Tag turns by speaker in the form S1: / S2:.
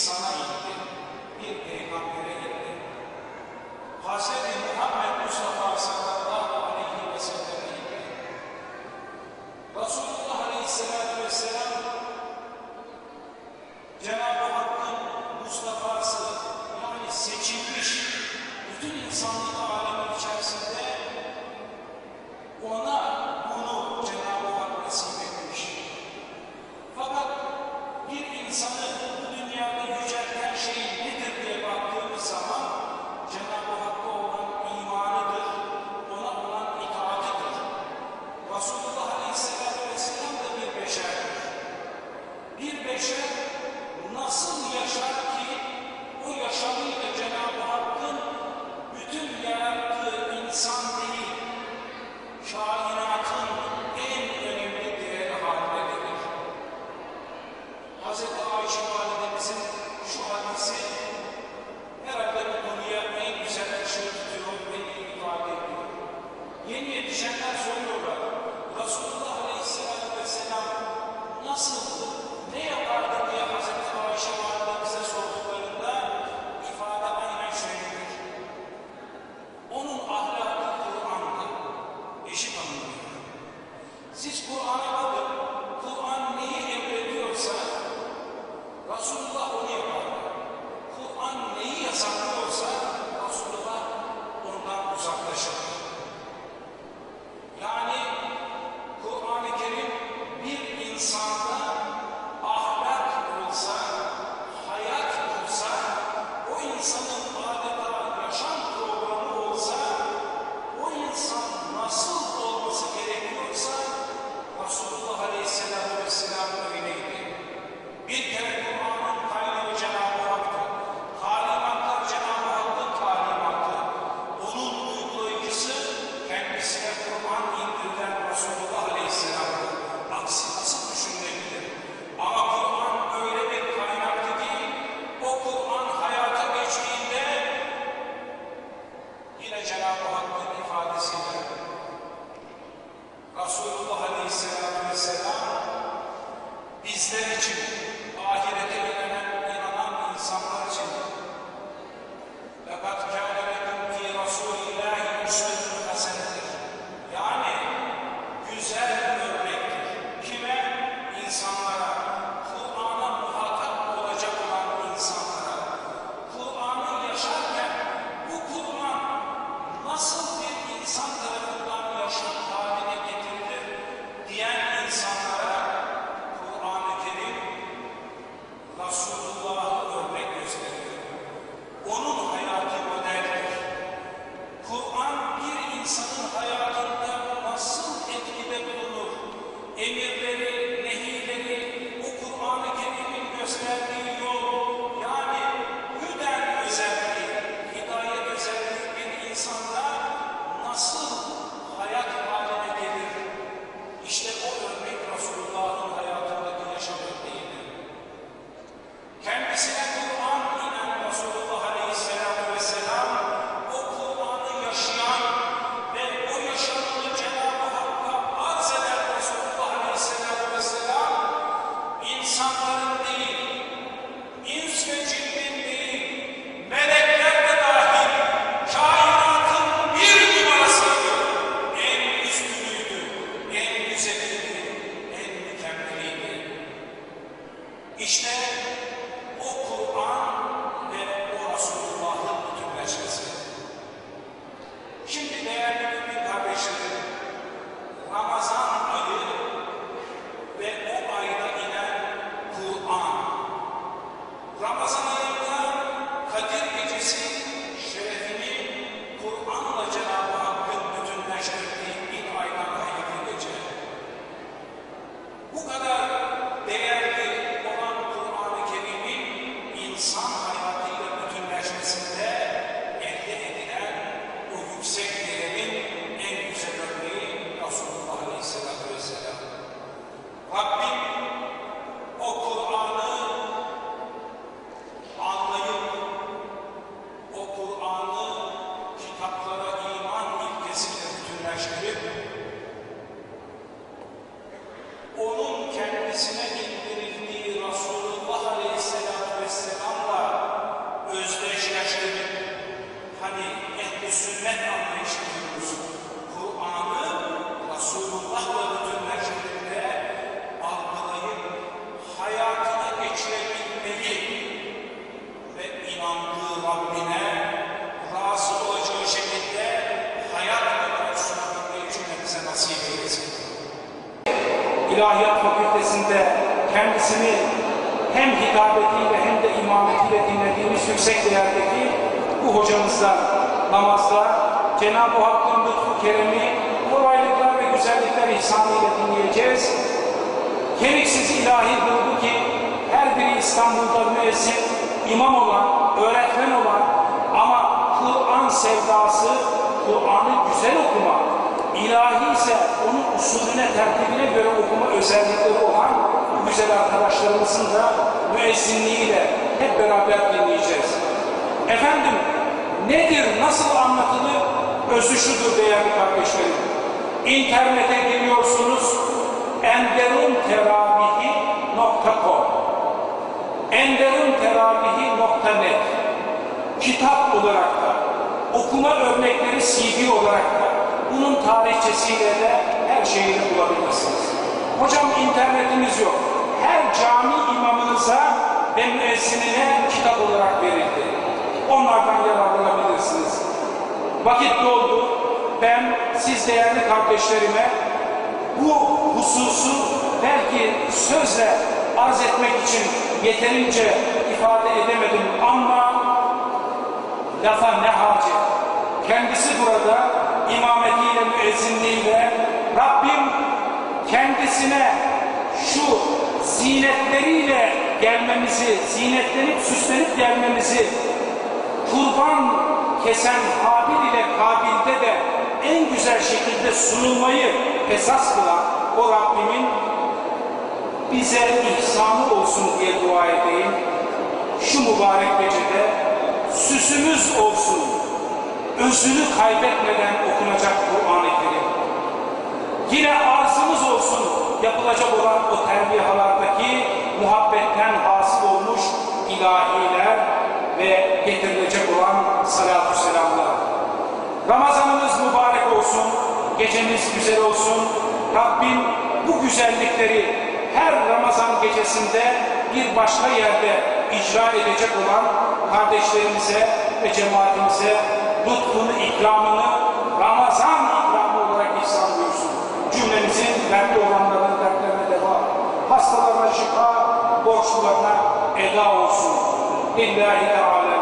S1: sana yücelten şey nedir diye baktığımız zaman Passou Yeah. Amen. İlahiyat Fakültesinde kendisini hem hitabetiyle hem de imametiyle dinlediğimiz yüksek değerdeki bu hocamızla namazda Cenab-ı Hakk'ın lütfu keremi, kolaylıklar ve güzellikler ihsanıyla dinleyeceğiz. Kemiksiz ilahi bulgu ki her biri İstanbul'da müezzin, imam olan, öğretmen olan ama Kur'an sevdası, Kur'an'ı güzel okuma, ilahi ise onun usulüne, tertibine göre okuma özellikleri olan güzel arkadaşlarımızın da müezzinliğiyle hep beraber dinleyeceğiz. Efendim nedir, nasıl anlatılır? Özü şudur değerli kardeşlerim. İnternete giriyorsunuz, enderunterabihi.com enderunterabihi.net kitap olarak da, okuma örnekleri CD olarak da, bunun tarihçesiyle de her şeyini bulabilirsiniz. Hocam internetimiz yok. Her cami imamınıza ve müezzinine kitap olarak verildi. Onlardan yararlanabilirsiniz. Vakit doldu. Ben siz değerli kardeşlerime bu hususu belki sözle arz etmek için yeterince ifade edemedim ama lafa ne hacet. Kendisi burada imametiyle, müezzinliğiyle Rabbim kendisine şu zinetleriyle gelmemizi, zinetlenip süslenip gelmemizi kurban kesen Habil ile Kabil'de de en güzel şekilde sunulmayı esas kılan o Rabbimin bize ihsanı olsun diye dua edeyim. Şu mübarek gecede süsümüz olsun. Özünü kaybetmeden okunacak Kerim. Yine arzımız olsun yapılacak olan o terbiyehalardaki muhabbetten hasıl olmuş ilahiler ve getirilecek olan salatü selamlar. Ramazanımız mübarek olsun, gecemiz güzel olsun. Rabbim bu güzellikleri her Ramazan gecesinde bir başka yerde icra edecek olan kardeşlerimize ve cemaatimize lütfunu, ikramını Ramazan Dertli olanların dertlerine deva, hastalarına şifa, borçlularına eda olsun. Lillahi Teala.